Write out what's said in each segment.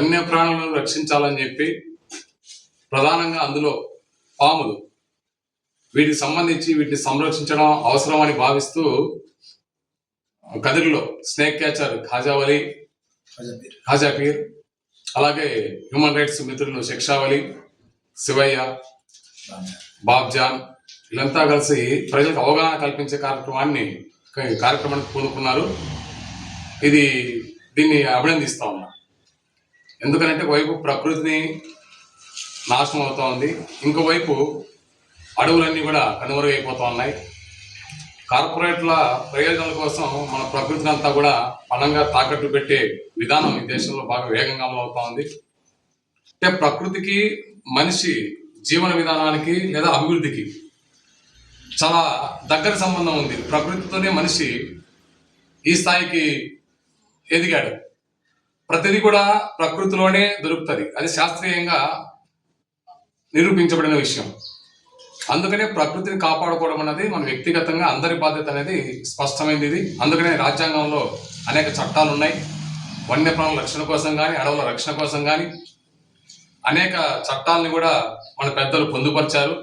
వన్య ప్రాణులను రక్షించాలని చెప్పి ప్రధానంగా అందులో పాములు వీటికి సంబంధించి వీటిని సంరక్షించడం అవసరమని భావిస్తూ కదిరిలో స్నేక్ క్యాచర్ ఖాజావలి ఖాజాపీర్. అలాగే హ్యూమన్ రైట్స్ మిత్రులు శిక్షావలి శివయ్య బాబ్జాన్ వీళ్ళంతా కలిసి ప్రజలకు అవగాహన కల్పించే కార్యక్రమాన్ని కార్యక్రమానికి పూనుకున్నారు. ఇది దీన్ని అభినందిస్తా ఉన్నా. ఎందుకంటే వైపు ప్రకృతిని నాశనం అవుతూ ఉంది. ఇంకోవైపు అడవులన్నీ కూడా కనుమరుగైపోతూ ఉన్నాయి. కార్పొరేట్ల ప్రయోజనాల కోసం మన ప్రకృతిని అంతా కూడా పణంగా తాకట్టు పెట్టే విధానం ఈ దేశంలో బాగా వేగంగా అమలవుతా ఉంది. అంటే ప్రకృతికి మనిషి జీవన విధానానికి లేదా అభివృద్ధికి చాలా దగ్గర సంబంధం ఉంది. ప్రకృతితోనే మనిషి ఈ స్థాయికి ఎదిగాడు. ప్రతిదీ కూడా ప్రకృతిలోనే దొరుకుతుంది. అది శాస్త్రీయంగా నిరూపించబడిన విషయం. అందుకనే ప్రకృతిని కాపాడుకోవడం అనేది మన వ్యక్తిగతంగా అందరి బాధ్యత అనేది స్పష్టమైంది ఇది అందుకనే రాజ్యాంగంలో అనేక చట్టాలు ఉన్నాయి వన్యప్రాణుల రక్షణ కోసం కానీ అడవుల రక్షణ కోసం కానీ అనేక చట్టాలని కూడా మన పెద్దలు పొందుపరిచారు.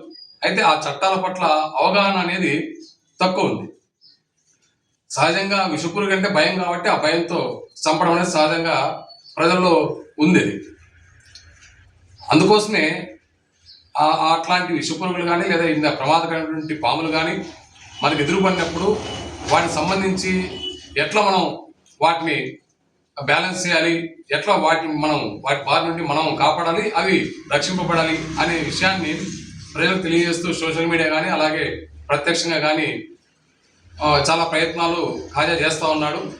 అయితే ఆ చట్టాల పట్ల అవగాహన అనేది తక్కువ ఉంది. సహజంగా విషపురుగు అంటే భయం కాబట్టి ఆ భయంతో చంపడం అనేది సహజంగా ప్రజల్లో ఉంది అందుకోసమే అట్లాంటి విషపురుగులు కానీ లేదా ఇంత ప్రమాదకరమైనటువంటి పాములు కానీ మనకు ఎదురుపడినప్పుడు వాటికి సంబంధించి ఎట్లా మనం వాటిని బ్యాలెన్స్ చేయాలి ఎట్లా వాటిని మనం వాటి బారి నుండి మనం కాపాడాలి అవి రక్షింపబడాలి అనే విషయాన్ని ప్రజలకు తెలియజేస్తూ సోషల్ మీడియా కానీ అలాగే ప్రత్యక్షంగా కానీ చాలా ప్రయత్నాలు ఖాజా చేస్తూ ఉన్నాడు.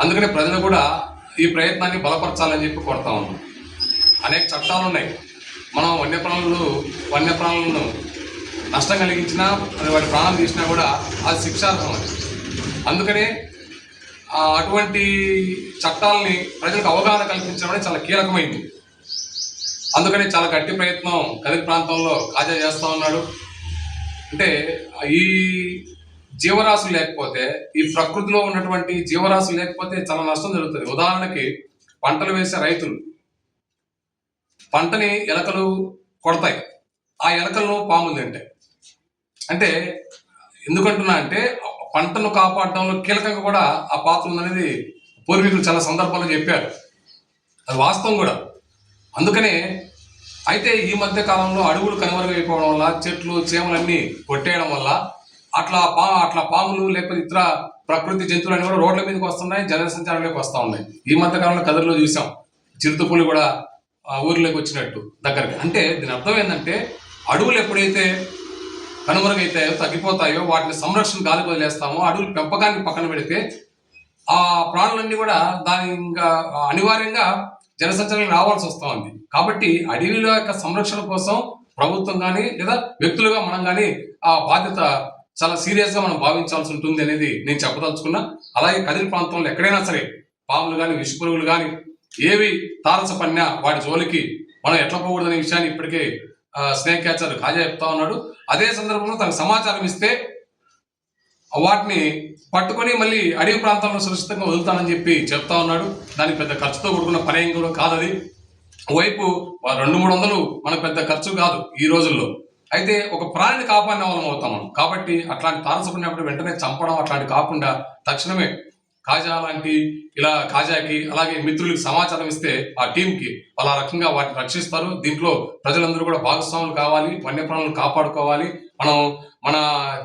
అందుకనే ప్రజలు కూడా ఈ ప్రయత్నాన్ని బలపరచాలని చెప్పి కోరుతా ఉన్నాం. అనేక చట్టాలు ఉన్నాయి. మనం వన్యప్రాణులు వన్యప్రాణులను నష్టం కలిగించినా అది వాటి ప్రాణం తీసినా కూడా అది శిక్షార్హం అది. అందుకనే అటువంటి చట్టాలని ప్రజలకు అవగాహన కల్పించడం అనేది చాలా కీలకమైంది. అందుకని చాలా గట్టి ప్రయత్నం కదిరి ప్రాంతంలో కాజా చేస్తూ ఉన్నాడు. అంటే ఈ జీవరాశులు లేకపోతే ఈ ప్రకృతిలో ఉన్నటువంటి జీవరాశులు లేకపోతే చాలా నష్టం జరుగుతుంది. ఉదాహరణకి పంటలు వేసే రైతులు. పంటని ఎలకలు కొడతాయి. ఆ ఎలకలను పాములు తింటాయి. అంటే ఎందుకంటున్నా అంటే పంటను కాపాడడంలో కీలకంగా కూడా ఆ పాత్ర ఉందనేది పూర్వీకులు చాలా సందర్భాల్లో చెప్పారు. అది వాస్తవం కూడా. అందుకనే అయితే ఈ మధ్య కాలంలో అడవులు కనుమరుగైపోవడం వల్ల చెట్లు చేమలన్నీ కొట్టేయడం వల్ల అట్లా పా అట్లా పాములు లేకపోతే ఇతర ప్రకృతి జంతువులన్నీ కూడా రోడ్ల మీదకి వస్తున్నాయి జన సంచారంలోకి వస్తూ ఉన్నాయి. ఈ మధ్య కాలంలో కథల్లో చూసాం. చిరుతపులు కూడా ఆ, ఊర్లోకి వచ్చినట్టు దగ్గరకి. అంటే దీని అర్థం ఏంటంటే అడవులు ఎప్పుడైతే కనుమరుగైతాయో తగ్గిపోతాయో వాటిని సంరక్షణ గాలికి వదిలేస్తామో అడవులు పెంపకానికి పక్కన పెడితే ఆ ప్రాణులన్నీ కూడా దాని ఇంకా అనివార్యంగా జనసంచారం రావాల్సి వస్తూ ఉంది. కాబట్టి అడవిల యొక్క సంరక్షణ కోసం ప్రభుత్వం కానీ లేదా వ్యక్తులుగా మనం కానీ ఆ బాధ్యత చాలా సీరియస్గా మనం భావించాల్సి ఉంటుంది అనేది నేను చెప్పదలుచుకున్నా. అలాగే కదిరి ప్రాంతంలో ఎక్కడైనా సరే పాములు కానీ విషపురుగులు కానీ ఏవి తారసపన్య వాటి జోలికి మనం ఎట్లా పోకూడదనే విషయాన్ని ఇప్పటికే స్నేక్ క్యాచర్ కాజా చెప్తా ఉన్నాడు. అదే సందర్భంలో తనకు సమాచారం ఇస్తే వాటిని పట్టుకొని మళ్ళీ అడవి ప్రాంతంలో సురక్షితంగా వదులుతానని చెప్పి చెప్తా ఉన్నాడు. దానికి పెద్ద ఖర్చుతో కూడుకున్న పని ఏం కూడా కాదు అది వైపు రెండు మూడు వందలు మనకు పెద్ద ఖర్చు కాదు ఈ రోజుల్లో. అయితే ఒక ప్రాణిని కాపాడిన వాళ్ళం అవుతాం మనం. కాబట్టి అట్లాంటి తారసపడినప్పుడు వెంటనే చంపడం అట్లాంటి కాకుండా తక్షణమే కాజా లాంటి ఇలా కాజాకి అలాగే మిత్రులకి సమాచారం ఇస్తే ఆ టీంకి వాళ్ళ రకంగా వాటిని రక్షిస్తారు. దీంట్లో ప్రజలందరూ కూడా భాగస్వాములు కావాలి వన్యప్రాణులను కాపాడుకోవాలి. మనం మన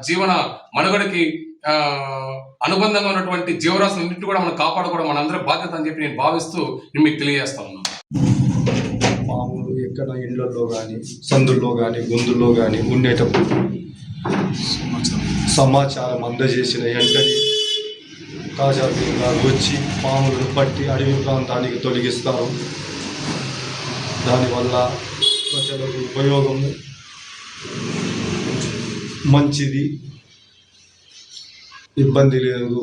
జీవన మనుగడకి అనుబంధంగా ఉన్నటువంటి జీవరాశులన్నింటినీ కూడా మనం కాపాడుకోవడం మనందరి బాధ్యత అని చెప్పి నేను భావిస్తూ నేను మీకు తెలియజేస్తా ఉన్నాను. పాములు ఎక్కడ ఇళ్ళలో కానీ సందుల్లో కానీ గొంతుల్లో కానీ ఉండేటప్పుడు సమాచారం అందజేసిన వెంటనే తాజా గారు వచ్చి పాములను పట్టి అడవి ప్రాంతానికి తొలగిస్తారు. దానివల్ల ప్రజలకు ఉపయోగము మంచిది ఇబ్బంది లేదు.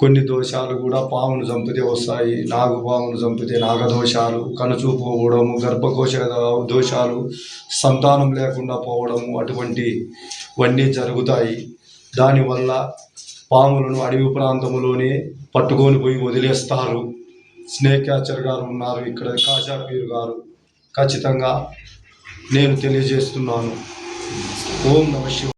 కొన్ని దోషాలు కూడా పామును చంపితే వస్తాయి నాగు పామును చంపితే నాగదోషాలు కనుచూపు పోవడము గర్భకోశ దోషాలు సంతానం లేకుండా పోవడము అటువంటివన్నీ జరుగుతాయి. దానివల్ల పాములను అడవి ప్రాంతంలోనే పట్టుకొని పోయి వదిలేస్తారు. స్నేక్ క్యాచర్ గారు ఉన్నారు ఇక్కడ కాజా పీర్ గారు. ఖచ్చితంగా నేను తెలియజేస్తున్నాను. ఓం నమ శివ